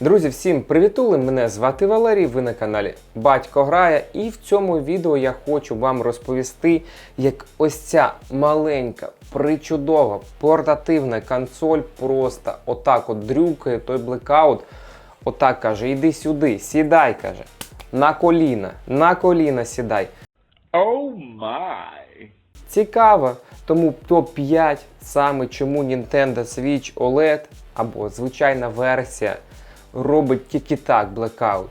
Друзі, всім привітули! Мене звати Валерій, ви на каналі Батько Грає, і в цьому відео я хочу вам розповісти, як ось ця маленька, причудова, портативна консоль просто отак от дрюкає той блекаут. Отак каже: іди сюди, сідай, каже. На коліна, на коліна сідай. Oh my. Цікаво, тому топ-5 саме чому Nintendo Switch OLED або звичайна версія робить тільки так Blackout.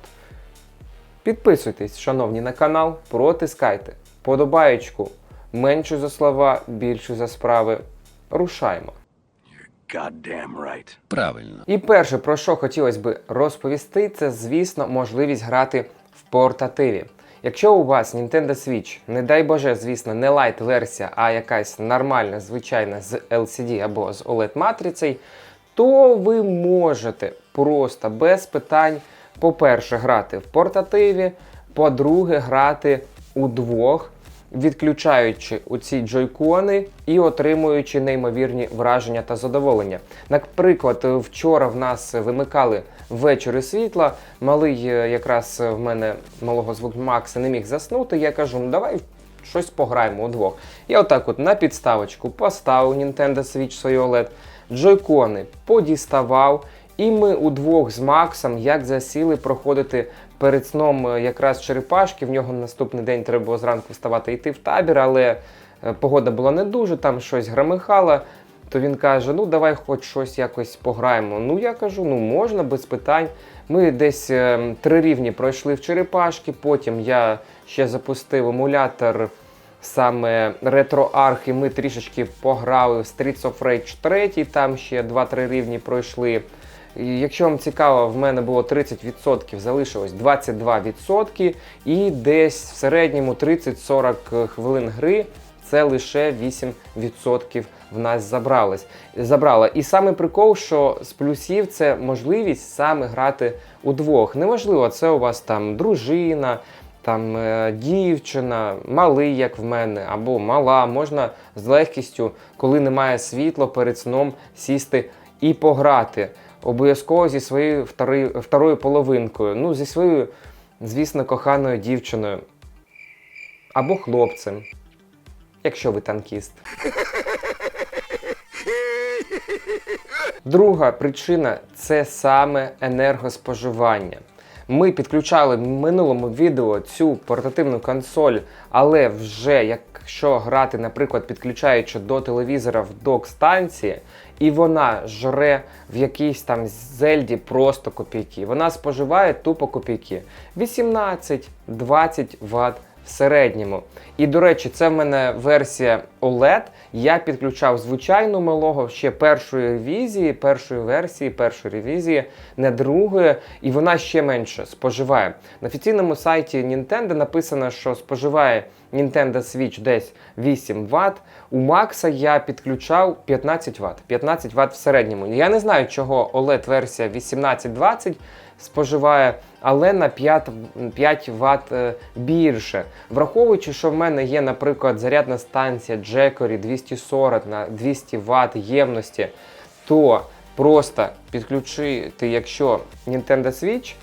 Підписуйтесь, шановні, на канал, протискайте подобаєчку. Меншу за слова, більшу за справи. Рушаймо. Goddamn right. Правильно. І перше, про що хотілося би розповісти, це, звісно, можливість грати в портативі. Якщо у вас Nintendo Switch, не дай Боже, звісно, не лайт версія, а якась нормальна, звичайна з LCD або з OLED матрицею, то ви можете просто без питань, по-перше, грати в портативі, по-друге, грати удвох, відключаючи оці джойкони і отримуючи неймовірні враження та задоволення. Наприклад, вчора в нас вимикали ввечері світла. Малий е, якраз в мене малого звук Макса не міг заснути. Я кажу, ну давай щось пограємо удвох. Я отак от на підставочку поставив Nintendo Switch свій OLED, джойкони подіставав. І ми удвох з Максом, як засіли, проходити перед сном е, якраз черепашки. В нього наступний день треба було зранку вставати йти в табір, але е, погода була не дуже, там щось громихало. То він каже: ну давай хоч щось якось пограємо. Ну я кажу, ну можна без питань. Ми десь е, три рівні пройшли в черепашки, потім я ще запустив емулятор саме RetroArch, і ми трішечки пограли в Streets of Rage 3, там ще 2-3 рівні пройшли. Якщо вам цікаво, в мене було 30%, залишилось 22%, і десь в середньому 30-40 хвилин гри це лише 8% в нас забралось. забрало. І саме прикол, що з плюсів це можливість саме грати удвох. Неважливо, це у вас там дружина, там е, дівчина, малий, як в мене, або мала. Можна з легкістю, коли немає світла перед сном, сісти і пограти. Обов'язково зі своєю втори, второю половинкою. Ну, зі своєю, звісно, коханою дівчиною. Або хлопцем, якщо ви танкіст. Друга причина це саме енергоспоживання. Ми підключали в минулому відео цю портативну консоль, але вже якщо грати, наприклад, підключаючи до телевізора в док-станції, і вона жре в якійсь там зельді просто копійки. Вона споживає тупо копійки. 18-20 Вт в середньому. І, до речі, це в мене версія OLED. Я підключав звичайну малого ще першої ревізії, першої версії, першої ревізії, не другої, і вона ще менше споживає. На офіційному сайті Nintendo написано, що споживає Nintendo Switch десь 8 Вт. У Макса я підключав 15 Вт. 15 Вт в середньому. Я не знаю, чого OLED-версія 1820 споживає, але на 5, 5 Вт більше. Враховуючи, що в мене є, наприклад, зарядна станція Jackery 240 на 200 Вт ємності, то просто підключити, якщо Nintendo Switch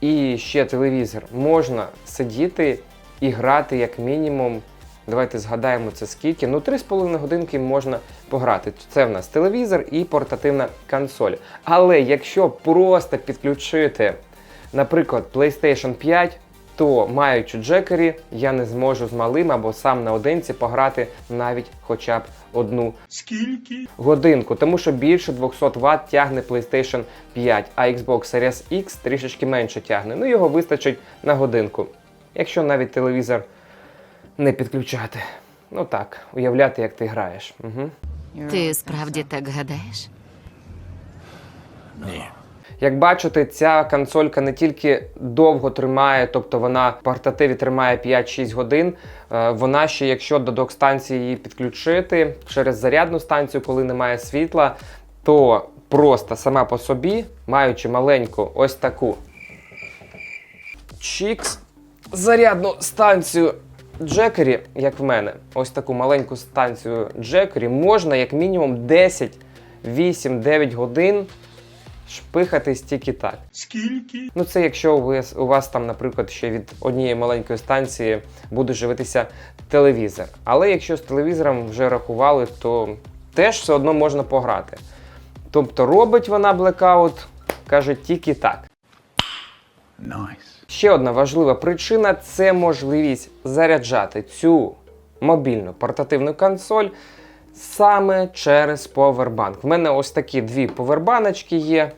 і ще телевізор, можна сидіти і грати як мінімум. Давайте згадаємо це скільки. Ну, 3,5 годинки можна пограти. Це в нас телевізор і портативна консоль. Але якщо просто підключити, наприклад, PlayStation 5, то маючи Джекері, я не зможу з малим або сам наодинці пограти навіть хоча б одну Скільки? годинку, тому що більше 200 Вт тягне PlayStation 5, а Xbox Series X трішечки менше тягне. Ну його вистачить на годинку. Якщо навіть телевізор не підключати. Ну так, уявляти, як ти граєш. Угу. Ти справді так гадаєш? Ні. Як бачите, ця консолька не тільки довго тримає, тобто вона в портативі тримає 5-6 годин. е, Вона ще, якщо до док-станції її підключити через зарядну станцію, коли немає світла, то просто сама по собі, маючи маленьку ось таку чікс, зарядну станцію Джекері, як в мене, ось таку маленьку станцію Джекері, можна як мінімум 10, 8, 9 годин шпихатись тільки так. Скільки? Ну, це якщо ви, у вас там, наприклад, ще від однієї маленької станції буде живитися телевізор. Але якщо з телевізором вже рахували, то теж все одно можна пограти. Тобто робить вона блекаут, каже, тільки так. Nice. Ще одна важлива причина це можливість заряджати цю мобільну портативну консоль саме через повербанк. В мене ось такі дві повербаночки є.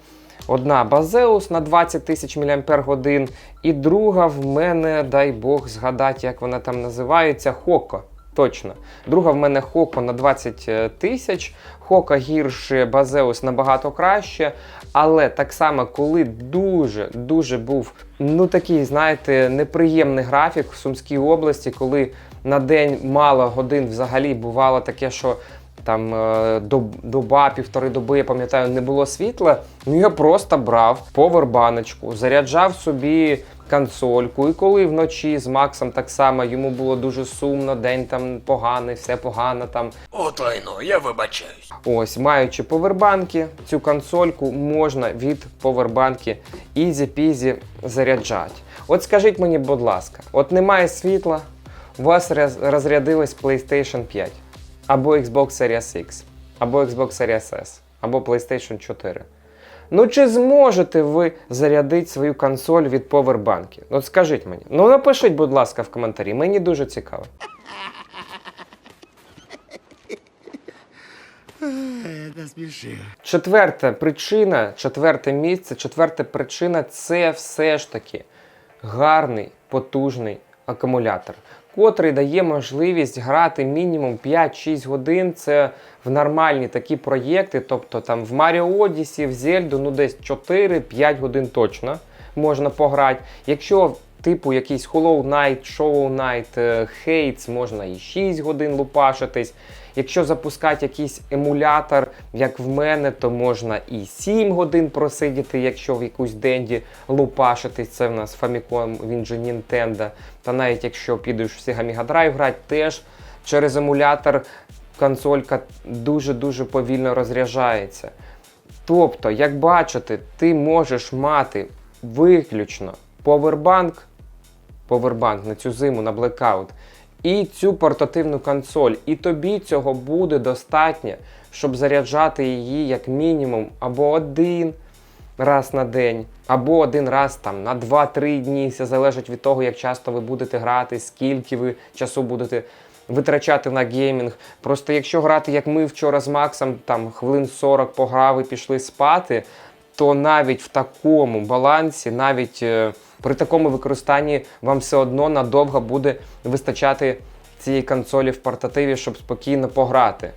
Одна Базеус на 20 тисяч мАч, і друга в мене, дай Бог згадати, як вона там називається, Хоко. Точно. Друга в мене Хоко на 20 тисяч. Хока гірше, Базеус набагато краще. Але так само, коли дуже-дуже був ну такий, знаєте, неприємний графік в Сумській області, коли на день мало годин взагалі бувало таке, що там е, доб- доба, півтори доби, я пам'ятаю, не було світла. Ну я просто брав повербаночку, заряджав собі консольку. І коли вночі з Максом так само йому було дуже сумно, день там поганий, все погано там. Отойно, я вибачаюсь. Ось, маючи повербанки, цю консольку можна від повербанки ізі-пізі заряджати. От скажіть мені, будь ласка, от немає світла, у вас роз- розрядилась PlayStation 5, або Xbox Series X, або Xbox Series S, або PlayStation 4. Ну чи зможете ви зарядити свою консоль від повербанки? От скажіть мені. Ну напишіть, будь ласка, в коментарі, мені дуже цікаво. Четверта причина, четверте місце, четверта причина це все ж таки гарний потужний акумулятор, котрий дає можливість грати мінімум 5-6 годин. Це в нормальні такі проєкти, тобто там в Mario Odyssey, в Зельду, ну десь 4-5 годин точно можна пограти. Якщо типу якийсь Hollow Knight, Show Knight, Hates, можна і 6 годин лупашитись. Якщо запускати якийсь емулятор, як в мене, то можна і 7 годин просидіти, якщо в якусь денді лупашитись. Це в нас Famicom, він же Nintendo. Та навіть якщо підеш в Sega Mega Drive грати, теж через емулятор консолька дуже-дуже повільно розряджається. Тобто, як бачите, ти можеш мати виключно повербанк, повербанк на цю зиму на блекаут, і цю портативну консоль. І тобі цього буде достатньо, щоб заряджати її як мінімум або один раз на день, або один раз там на 2-3 дні. Це залежить від того, як часто ви будете грати, скільки ви часу будете витрачати на геймінг. Просто якщо грати, як ми вчора з Максом, там хвилин 40 пограв і пішли спати, то навіть в такому балансі, навіть е, при такому використанні вам все одно надовго буде вистачати цієї консолі в портативі, щоб спокійно пограти.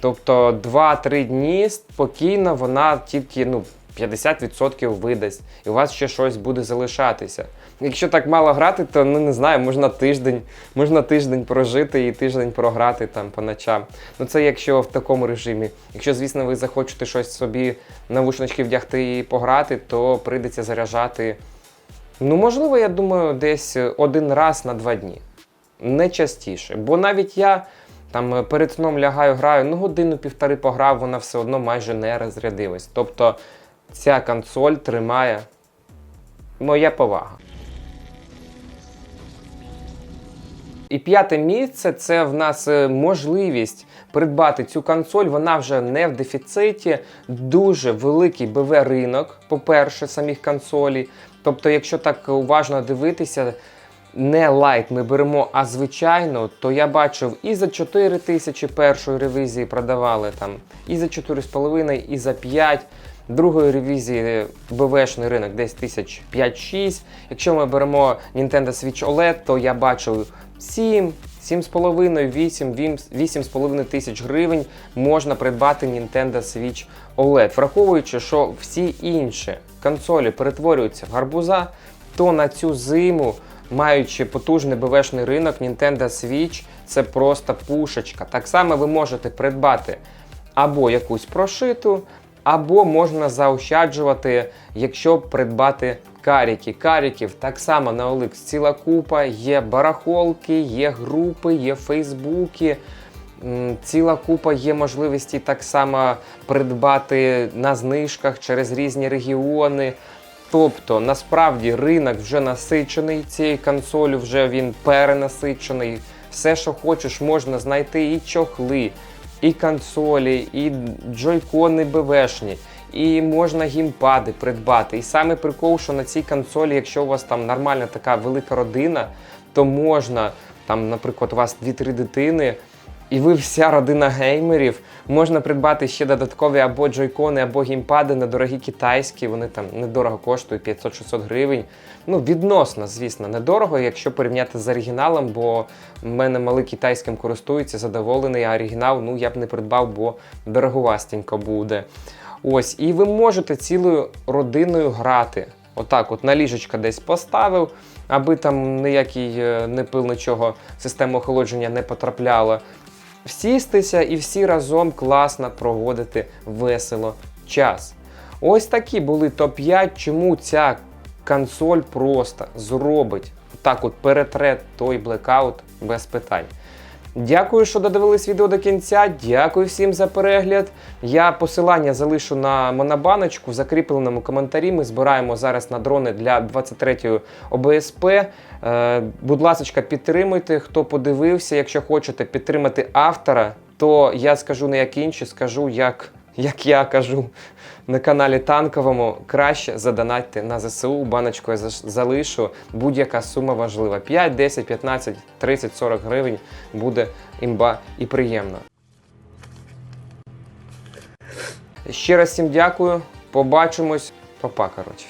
Тобто 2-3 дні спокійно вона тільки ну, 50% видасть, і у вас ще щось буде залишатися. Якщо так мало грати, то ну не знаю, можна тиждень, можна тиждень прожити і тиждень програти там по ночам. Ну це якщо в такому режимі. Якщо, звісно, ви захочете щось собі навушнички вдягти і пограти, то прийдеться заряджати. Ну, можливо, я думаю, десь один раз на два дні. Не частіше. Бо навіть я там е, перед сном лягаю, граю, ну годину-півтори пограв, вона все одно майже не розрядилась. Тобто ця консоль тримає моя повага. І п'яте місце це в нас е, можливість придбати цю консоль. Вона вже не в дефіциті. Дуже великий БВ ринок, по-перше, самих консолей. Тобто, якщо так уважно дивитися, не лайт ми беремо, а звичайно, то я бачив і за 4 тисячі першої ревізії продавали там, і за 4,5, і за 5. Другої ревізії БВшний ринок десь тисяч 5-6. Якщо ми беремо Nintendo Switch OLED, то я бачив 7, 7,5, 8, 8,5 тисяч гривень можна придбати Nintendo Switch OLED. Враховуючи, що всі інші консолі перетворюються в гарбуза, то на цю зиму, маючи потужний БВшний ринок, Nintendo Switch це просто пушечка. Так само ви можете придбати або якусь прошиту, або можна заощаджувати, якщо придбати каріки. Каріків так само на OLX ціла купа, є барахолки, є групи, є фейсбуки. Ціла купа є можливості так само придбати на знижках через різні регіони. Тобто, насправді ринок вже насичений цією консолю, вже він перенасичений. Все, що хочеш, можна знайти і чохли, і консолі, і джойкони БВшні, і можна гімпади придбати. І саме прикол, що на цій консолі, якщо у вас там нормальна така велика родина, то можна, там, наприклад, у вас 2-3 дитини, і ви вся родина геймерів, можна придбати ще додаткові або джойкони, або геймпади недорогі китайські. Вони там недорого коштують 500-600 гривень. Ну, відносно, звісно, недорого, якщо порівняти з оригіналом, бо в мене малий китайським користується, задоволений, а оригінал ну, я б не придбав, бо дороговастенько буде. Ось, і ви можете цілою родиною грати. Отак, от на ліжечко десь поставив, аби там ніякий е, не пил нічого, система охолодження не потрапляло. Всістися і всі разом класно проводити весело час. Ось такі були топ-5, чому ця консоль просто зробить так от перетре той блекаут без питань. Дякую, що додивились відео до кінця. Дякую всім за перегляд. Я посилання залишу на монобаночку в закріпленому коментарі. Ми збираємо зараз на дрони для 23-ї ОБСП. Е, будь ласка, підтримуйте, хто подивився. Якщо хочете підтримати автора, то я скажу не як інші, скажу як. Як я кажу на каналі Танковому, краще задонатьте на ЗСУ, баночку я залишу. Будь-яка сума важлива. 5, 10, 15, 30, 40 гривень буде імба і приємно. Ще раз всім дякую. Побачимось. Папа, коротше.